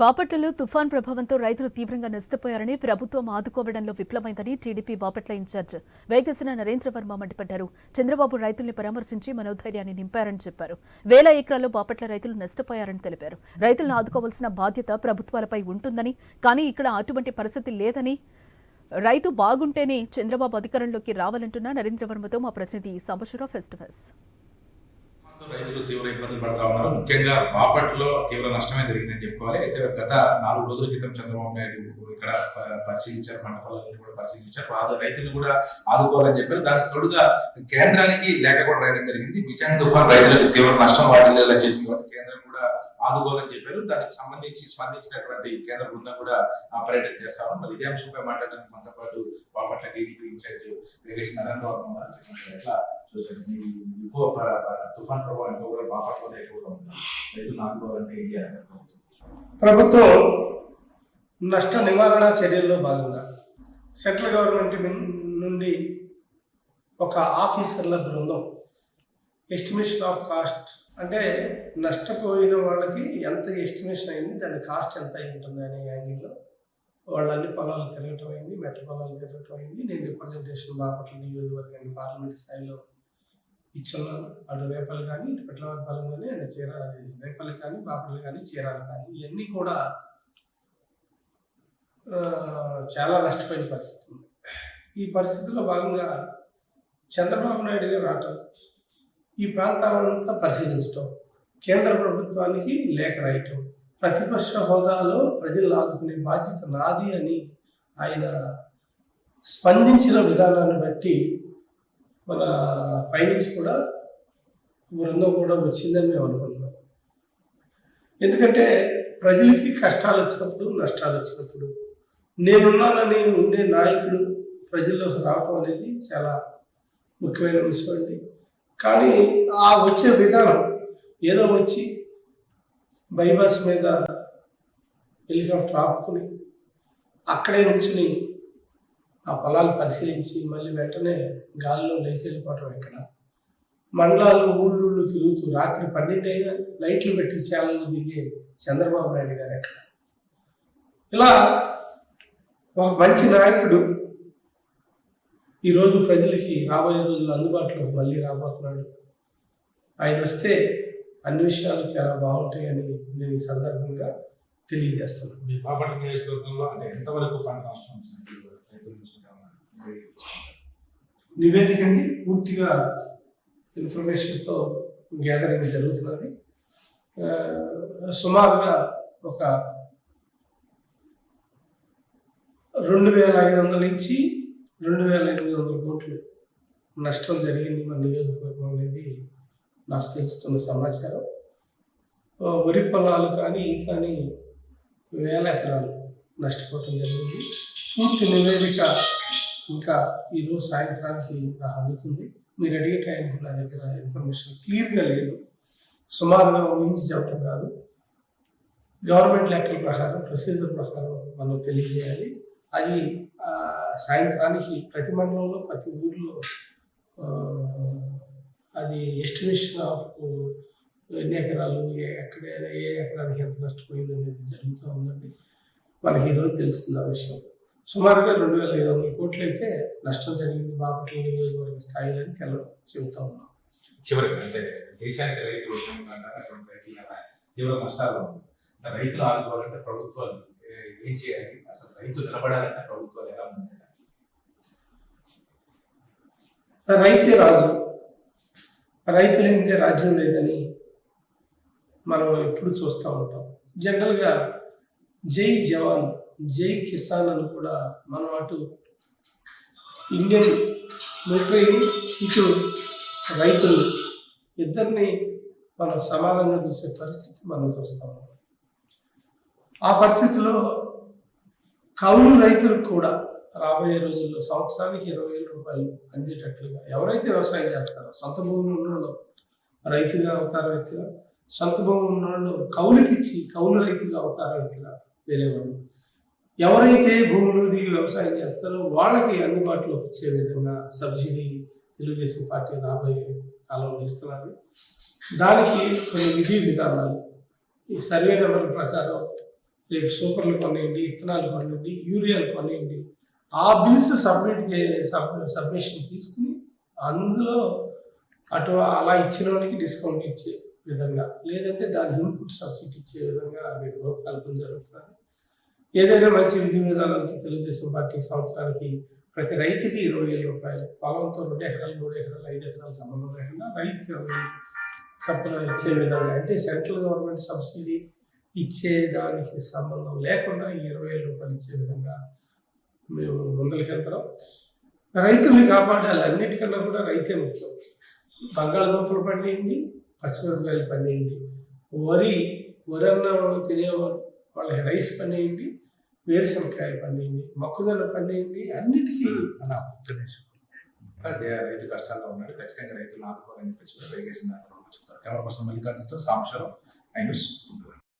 బాపట్లలో తుఫాన్ ప్రభావంతో రైతులు తీవ్రంగా నష్టపోయారని ప్రభుత్వం ఆదుకోవడంలో విఫలమైందని TDP Bapatla in charge Vegesina Narendra Varma మండిపడ్డారు. చంద్రబాబు రైతుల్ని పరామర్శించి మనోధైర్యాన్ని నింపారని చెప్పారు. వేల ఎకరాల్లో బాపట్ల రైతులు నష్టపోయారని తెలిపారు. రైతులను ఆదుకోవాల్సిన బాధ్యత ప్రభుత్వాలపై ఉంటుందని కానీ ఇక్కడ అటువంటి పరిస్థితి లేదని రైతు బాగుంటేనే చంద్రబాబు అధికారంలోకి రావాలంటున్న నరేంద్ర వర్మతో మా ప్రతినిధి సంబశురావు ఫెస్టివల్స్ రైతులు తీవ్ర ఇబ్బందులు పడతా ఉన్నారు. ముఖ్యంగా బాపట్లో తీవ్ర నష్టమే జరిగిందని చెప్పుకోవాలి. అయితే గత నాలుగు రోజుల క్రితం చంద్రబాబు నాయుడు ఇక్కడ పరిశీలించారు పంట పొలాలను కూడా పరిశీలించారు. ఆదు రైతులను కూడా ఆదుకోవాలని చెప్పారు. దానికి తోడుగా కేంద్రానికి లేఖ కూడా రాయడం జరిగింది. బిచాంగ్ తుఫాన్ రైతులకు తీవ్ర నష్టం వాటిల్లేలా చేసింది కాబట్టి కేంద్రం కూడా ఆదుకోవాలని చెప్పారు. దానికి సంబంధించి స్పందించినటువంటి కేంద్ర బృందం కూడా ఆ పర్యటన చేస్తాము మరి ఇదే అంశంపై మాట్లాడడానికి మనతో పాటు Bapatla TDP in charge Vegesi Narendra Babu చూసాను మీ ఎక్కువ తుఫాన్ ప్రభావం ఎక్కువ కూడా బాపట్లోనే ఎక్కువగా ఉంది రైతులు ఆదుకోవాలంటే ఏం చేయాలి ప్రభుత్వం? నష్ట నివారణ చర్యల్లో భాగంగా సెంట్రల్ గవర్నమెంట్ నుండి ఒక ఆఫీసర్ల బృందం ఎస్టిమేషన్ ఆఫ్ కాస్ట్ అంటే నష్టపోయిన వాళ్ళకి ఎంత ఎస్టిమేషన్ అయింది దాని కాస్ట్ ఎంత అయి ఉంటుంది అనే యాంగిల్లో వాళ్ళన్ని పొలాలు తిరగటం అయింది మెట్ట పొలాలు తిరగటం అయింది నేను రిప్రజెంటేషన్ బాపట్ల నియోజకవర్గాన్ని పార్లమెంట్ స్థాయిలో ఇచ్చున్నాను అటు రేపలు కానీ ఇటు పెట్లవారిపాలెం కానీ అండ్ చీరాలి రేపలు కానీ బాపట్లు కానీ చీరాలు కానీ ఇవన్నీ కూడా చాలా నష్టపోయిన పరిస్థితి ఉంది ఈ పరిస్థితిలో భాగంగా చంద్రబాబు నాయుడు గారు రావటం ఈ ప్రాంతాలంతా పరిశీలించటం కేంద్ర ప్రభుత్వానికి లేఖ రాయటం ప్రతిపక్ష హోదాలో ప్రజలు ఆదుకునే బాధ్యత నాది అని ఆయన స్పందించిన విధానాన్ని బట్టి మన పైనుంచి కూడా బృందం కూడా వచ్చిందని మేము అనుకుంటున్నాం. ఎందుకంటే ప్రజలకి కష్టాలు వచ్చినప్పుడు నష్టాలు వచ్చినప్పుడు నేనున్నానని ఉండే నాయకుడు ప్రజల్లోకి రావటం అనేది చాలా ముఖ్యమైన విషయం అండి. కానీ ఆ వచ్చే విధానం ఏదో వచ్చి బైపాస్ మీద హెలికాప్టర్ ఆపుకుని అక్కడే నుంచుని ఆ పొలాలు పరిశీలించి మళ్ళీ వెంటనే గాలిలో లేచి వెళ్ళిపోవటం ఇక్కడ మండలాలు ఊళ్ళూళ్ళు తిరుగుతూ రాత్రి పన్నెండు అయినా లైట్లు పెట్టి చేలలో దిగే చంద్రబాబు నాయుడు గారు ఎక్కడ? ఇలా ఒక మంచి నాయకుడు ఈరోజు ప్రజలకి రాబోయే రోజులు అందుబాటులో మళ్ళీ రాబోతున్నాడు. ఆయన వస్తే అన్ని విషయాలు చాలా బాగుంటాయని నేను ఈ సందర్భంగా తెలియజేస్తున్నాను. మీ బాపట్ల నియోజకవర్గంలో అంటే ఎంతవరకు పంట నష్టం నివేదిక అండి పూర్తిగా ఇన్ఫర్మేషన్తో గ్యాదరింగ్ జరుగుతున్నది. సుమారుగా ఒక రెండు వేల ఐదు వందల నుంచి రెండు వేల ఎనిమిది వందల కోట్లు నష్టం జరిగింది మన నియోజకవర్గం అనేది నాకు తెలుస్తున్న సమాచారం. వరి పొలాలు కానీ కానీ వేల ఎకరాలు నష్టపోవటం జరిగింది. పూర్తి నివేదిక ఇంకా ఈరోజు సాయంత్రానికి నాకు అందుతుంది. మీరు అడిగే టైంకి నా దగ్గర ఇన్ఫర్మేషన్ క్లియర్గా లేదు. సుమారుగా ఊహించి చెప్పడం కాదు. గవర్నమెంట్ లెక్కల ప్రకారం ప్రొసీజర్ ప్రకారం మనం తెలియజేయాలి. అది సాయంత్రానికి ప్రతి మండలంలో ప్రతి ఊర్లో అది ఎస్టిమేషన్ ఆఫ్ ఎన్ని ఎకరాలు ఏ ఎక్కడ ఏ ఎకరానికి ఎంత నష్టపోయింది అనేది జరుగుతూ ఉందండి. మనకి ఈరోజు తెలుస్తుంది ఆ విషయం. సుమారుగా రెండు వేల ఐదు వందల కోట్లు అయితే నష్టం జరిగింది బాపట్ల నియోజకవర్గ స్థాయిలో అని తెల చెబుతా ఉన్నాం. చివరికి అంటే దేశానికి రైతులు రైతుల తీవ్ర నష్టాలు రైతులు ఆదుకోవాలంటే ప్రభుత్వాలు ఏ- చేయాలి? అసలు రైతు నిలబడాలంటే ప్రభుత్వాలు ఎలా ఉంది రైతే రాజు రైతు లేనిదే రాజ్యం లేదని మనం ఎప్పుడు చూస్తూ ఉంటాం. జనరల్గా జై జవాన్ జై కిసాన్ అని కూడా మనం అటు ఇండియన్ మిలిటరీని ఇటు రైతులు ఇద్దరిని మనం సమానంగా చూసే పరిస్థితి మనం చూస్తాం. ఆ పరిస్థితిలో కౌలు రైతులకు కూడా రాబోయే రోజుల్లో సంవత్సరానికి ఇరవై వేల రూపాయలు అందేటట్లుగా ఎవరైతే వ్యవసాయం చేస్తారో సొంత భూములు ఉన్నవాళ్ళు రైతుగా అవతారం ఎత్తినా సొంత భూములు ఉన్నవాళ్ళు కౌలుకిచ్చి కౌలు రైతుగా అవతారం ఎత్తినా వేరే వాళ్ళు. ఎవరైతే భూములు దిగి వ్యవసాయం చేస్తారో వాళ్ళకి అందుబాటులో వచ్చే విధంగా సబ్సిడీ తెలుగుదేశం పార్టీ రాబోయే కాలంలో ఇస్తున్నది. దానికి కొన్ని విధి విధానాలు. ఈ సర్వే నెంబర్ ప్రకారం రేపు సూపర్లు కొనేయండి ఇత్తనాలు కొనండి యూరియాలు కొనేయండి. ఆ బిల్స్ సబ్మిట్ సబ్ సబ్మిషన్ తీసుకుని అందులో అటు అలా ఇచ్చిన వాళ్ళకి డిస్కౌంట్ ఇచ్చే విధంగా లేదంటే దాని ఇన్పుట్ సబ్సిడీ ఇచ్చే విధంగా రేపు రూపకల్పన జరుగుతుంది ఏదైనా మంచి విధి విధానాలకి తెలుగుదేశం పార్టీ సంవత్సరానికి ప్రతి రైతుకి ఇరవై వేల రూపాయలు పొలంతో రెండు ఎకరాలు మూడు ఎకరాలు ఐదు ఎకరాలు సంబంధం లేకుండా రైతుకి ఇరవై వేలు ఇచ్చే విధంగా అంటే సెంట్రల్ గవర్నమెంట్ సబ్సిడీ ఇచ్చే దానికి సంబంధం లేకుండా ఈ ఇరవై వేల రూపాయలు ఇచ్చే విధంగా మేము ముందరికి వెళ్తున్నాం. రైతుల్ని కాపాడాలి అన్నిటికన్నా కూడా రైతే ముఖ్యం. బంగాళదుంపలు పండియండి పచ్చిమిరపకాయలు పండియండి వరి వరి అన్నం తినేవారు వాళ్ళకి రైస్ పండియండి వేరుశనగకాయలు పండియండి మొక్కజొన్న పండియండి అన్నిటికీ అలా అదే రైతు కష్టాల్లో ఉన్నాడు ఖచ్చితంగా రైతులను ఆదుకోవాలని చెప్పేసి కూడా వైగేసిన చెప్తారు. కెమెరా పర్సన్ మల్లికార్జునతో సాంశరం ఐ న్యూస్